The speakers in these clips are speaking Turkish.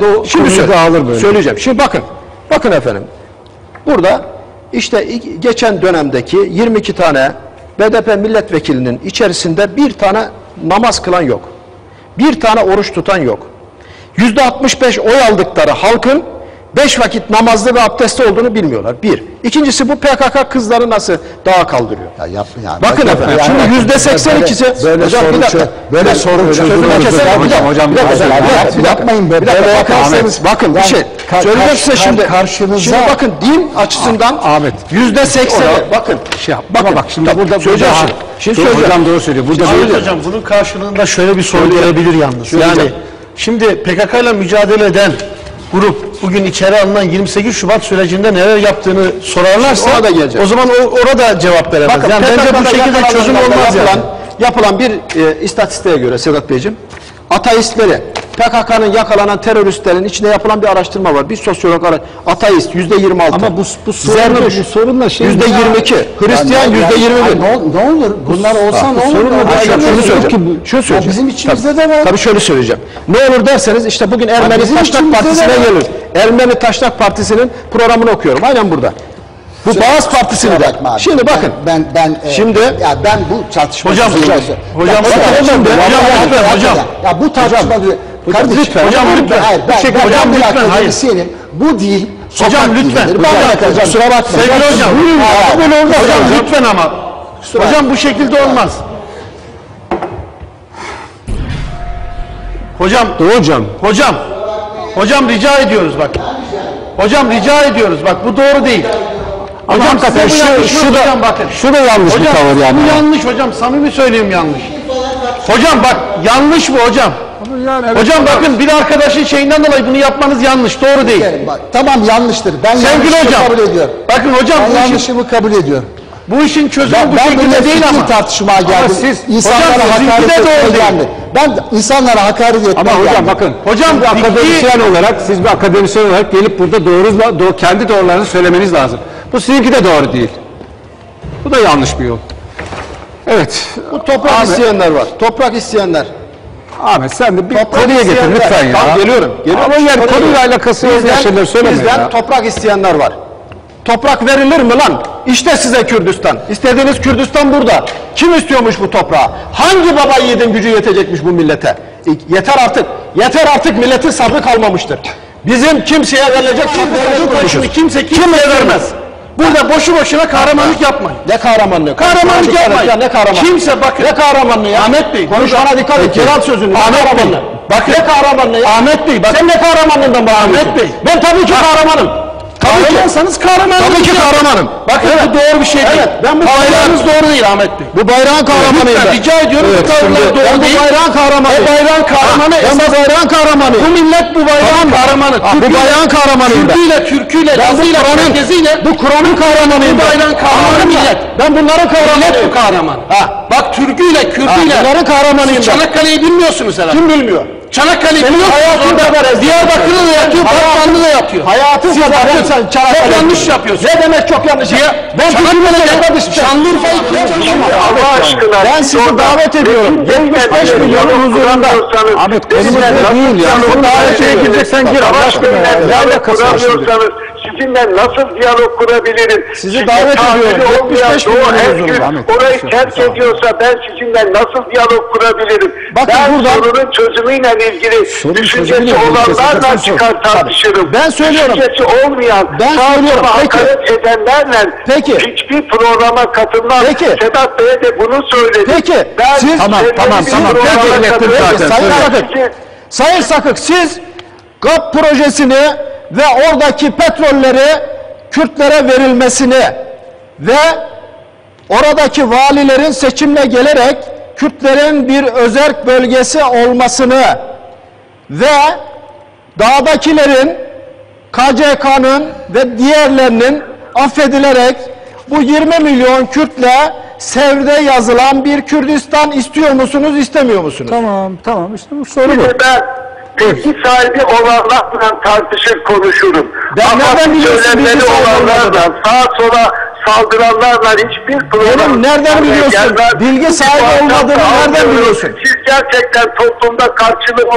Do Şimdi söyle- dağılır böyle. söyleyeceğim. Şimdi bakın. Bakın efendim. Burada işte geçen dönemdeki 22 tane BDP milletvekilinin içerisinde bir tane namaz kılan yok. Bir tane oruç tutan yok. Yüzde 65 oy aldıkları halkın beş vakit namazlı ve abdestli olduğunu bilmiyorlar. Bir. İkincisi bu PKK kızları nasıl dağa kaldırıyor? Ya yapma ya. Bakın Bak- efendim, yani- şimdi yüzde seksen ikisi... Böyle, Hocam, sorun bir dakika. böyle dakika. sorun Hocam, keserim. Hocam, Bir dakika. hocam, Bir dakika. bir dakika. Bir. Yapmayın be. Bir dakika. Böyle Bakın, bir Yani şey. kar- Söyleyeceğim size şimdi. karşınıza- Şimdi bakın din açısından Ahmet. yüzde seksen. Bakın. Şey yap. Bakın. Bak şimdi burada söyleyeceğim şimdi. Söyleyeceğim. Hocam doğru söylüyor. Burada söyleyeceğim. Hocam bunun karşılığında şöyle bir soru gelebilir yalnız. Yani şimdi PKK ile mücadele eden grup bugün içeri alınan 28 Şubat sürecinde neler yaptığını sorarlarsa Ona da geleceğim. o zaman o, orada cevap veremez. Bakın, yani bence bu şekilde çözüm olmaz yapılan, yani. yapılan bir e, istatistiğe göre Sedat Beyciğim, ateistleri, PKK'nın yakalanan teröristlerin içinde yapılan bir araştırma var. Bir sosyolog ara, ateist yüzde 26. Ama bu, bu sorunla, bu sorunla şey... yüzde 22. Hristiyan Yani- yüzde 21. Ay, Ne, ol- ne olur? Bunlar olsa ne olur? Sorunla bir şunu söyleyeceğim. söyleyeceğim. Şunu söyleyeceğim. Bizim içimizde Tabii- de var. Tabii şöyle söyleyeceğim. Ne olur derseniz işte bugün Ermeni de Partisi'ne gelir. Ermeni Taşnak Partisi'nin programını okuyorum. Aynen burada. Bu Bağız Partisi'ni de. Abi. Şimdi bakın. Ben ben ben, e, Şimdi- ya ben bu tartışma Hocam, hocam hocam, hocam, hocam, hocam, hocam, ya, hocam. bu tartışma diyor. Kardeşim, lütfen, hocam, lütfen. Hayır ben, şekilde- ben, hocam, ben lütfen, hayır. Bu değil. Hocam, lütfen. Hocam, hocam, kusura bakma. Sevgili hocam, böyle olmaz hocam lütfen ama. Hocam bu şekilde olmaz. Hocam, Hocam. hocam, hocam rica ediyoruz bak. Hocam rica ediyoruz bak bu doğru değil. Hocam bu şu, şu da, hocam bakın. şu da yanlış bir Hocam tavır yani. bu yanlış hocam samimi söyleyeyim yanlış. Hocam bak yanlış bu hocam. Hocam bakın bir arkadaşın şeyinden dolayı bunu yapmanız yanlış doğru değil. Bak, tamam yanlıştır. Ben Sevgili yanlışımı hocam. kabul ediyorum. Bakın hocam Ben yanlışımı kabul ediyorum. Bu işin çözümü Ben, bu ben şekilde değil ama. tartışmaya geldim. siz- insanlara hocam hakaret de doğru etmeye değil. geldim. Ben insanlara hakaret etmeye Ama hocam geldim. bakın. Hocam bir akademisyen olarak siz bir akademisyen olarak gelip burada doğru, doğru kendi doğrularını söylemeniz lazım. Bu sizinki de doğru değil. Bu da yanlış bir yol. Evet. Bu toprak isteyenler var. Toprak isteyenler. Ahmet sen de bir Toprak konuya getir lütfen ya. Tamam, geliyorum. geliyorum. Ama yani konuyla alakası olmayan şeyler söyleme bizden ya. toprak isteyenler var. Toprak verilir mi lan? İşte size Kürdistan. İstediğiniz Kürdistan burada. Kim istiyormuş bu toprağı? Hangi baba yiğidin gücü yetecekmiş bu millete? Yeter artık. Yeter artık milletin sabrı kalmamıştır. Bizim kimseye verilecek sabrı kimse kimseye vermez. Burada boşu boşuna kahramanlık yapmayın. Ne kahramanlığı? Kahramanlık yapmayın. ya, Ne kahramanlığı? Kimse bakın. Ne kahramanlığı ya? Ahmet Bey, Konuşmana dikkat et. Celal sözünü. Ahmet Bey, bakın. Ne kahramanlığı ya? Ahmet Bey, bakın. Sen ne kahramanlığından bahsediyorsun? Ahmet Bey. Ben tabii ki kahramanım. Tabii. Kahramansanız kahramanlık Tabii ki kahramanım. Bakın bu doğru bir şey değil. Evet, ben bu Bayrağınız bayrağın- doğru değil Ahmet Bey. Bu bayrağın kahramanıyım ben. rica ediyorum bu tavırlar doğru ben bu değil. bayrağın kahramanıyım. O bayrağın kahramanı ben bu bayrağın kahramanıyım. Bu millet bu bayrağın kahramanı. Ha, bu bayrağın kahramanıyım ben. Türküyle, Ben bu Lazıyla, Kur'an'ın, Çerkeziyle bu Kur'an'ın kahramanıyım bu ben. bayrağın kahramanı millet. Ben bunların kahramanıyım. Millet bu kahraman. Ha. Bak Türküyle, Ha, Kürdüyle. bunların kahramanıyım ben. Çanakkale'yi bilmiyorsunuz herhalde. Kim bilmiyor? Çanakkale'yi Senin hayatın ezber. Diyarbakır'da da yatıyor, Batman'da da yatıyor. Hayatın Siz bakın, sen Çanakkale- çok yanlış yapıyorsunuz. Ne demek çok yanlış? Diye, ben Çanakkale'de kardeşim. Şanlıurfa'yı Allah aşkına. Ben sizi davet ediyorum. 75 milyonun huzurunda. Ahmet konumuz bu değil ya. Sen davete gireceksen gir Allah aşkına. ya. Ne Sizinle nasıl diyalog kurabilirim? Sizi Size davet ediyorum. olmayan 75 Doğu milyon Erkül huzurunda. Ahmet, orayı terk ediyorsa ben sizinle nasıl diyalog kurabilirim? Bakın ben buradan- sorunun çözümüyle ilgili çözümüyle düşüncesi olanlarla çıkar tartışırım. Ben söylüyorum. Düşüncesi olmayan, Ben söylüyorum. Peki. hakaret edenlerle Peki. hiçbir programa katılmam. Peki. Sedat Bey'e de bunu söyledim. Peki. Ben Siz- Tamam, tamam, tamam. Peki. Sayın. Sakık, Sayın Sakık siz GAP projesini ve oradaki petrolleri Kürtlere verilmesini ve oradaki valilerin seçimle gelerek Kürtlerin bir özerk bölgesi olmasını ve dağdakilerin KCK'nın ve diğerlerinin affedilerek bu 20 milyon Kürtle Sevde yazılan bir Kürdistan istiyor musunuz, istemiyor musunuz? Tamam tamam işte bu soru bu. Ben bilgi sahibi olanlarla tartışır konuşurum. Ben Ama söylemleri olanlarla, sağa sola saldıranlarla hiçbir program... Oğlum nereden biliyorsun? Gelmez. Bilgi sahibi olmadığını nereden biliyorsun? Siz gerçekten toplumda karşılığı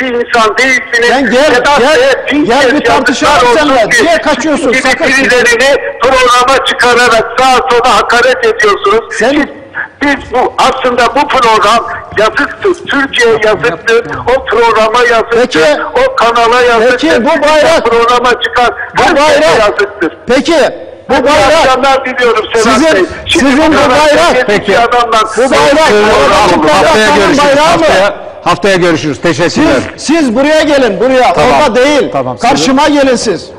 bir insan değilsiniz. Sen gel, Sedat gel, gel bir tartışalım seninle. Niye kaçıyorsun? Sakın. birilerini programa çıkararak sağa sola hakaret ediyorsunuz. Sen- Siz- biz bu aslında bu program yazıktır. Türkiye'ye yazıktır. O programa yazıktır. Peki- o kanala yazıktır. Peki, bu bayrak- programa çıkan Bu herkese bayrak, yazıktır. peki bu bayrak, diliyorum Sedat Sizin- Bey. Şimdi sizin bu bayrak- Peki. adamlar- Bu bayrak- Program- Bu bayrak- Haftaya görüşürüz. bayrağı mı? Haftaya, haftaya görüşürüz. Teşekkürler. siz, siz buraya gelin, buraya, Tamam, orada değil. tamam, Karşıma gelin siz.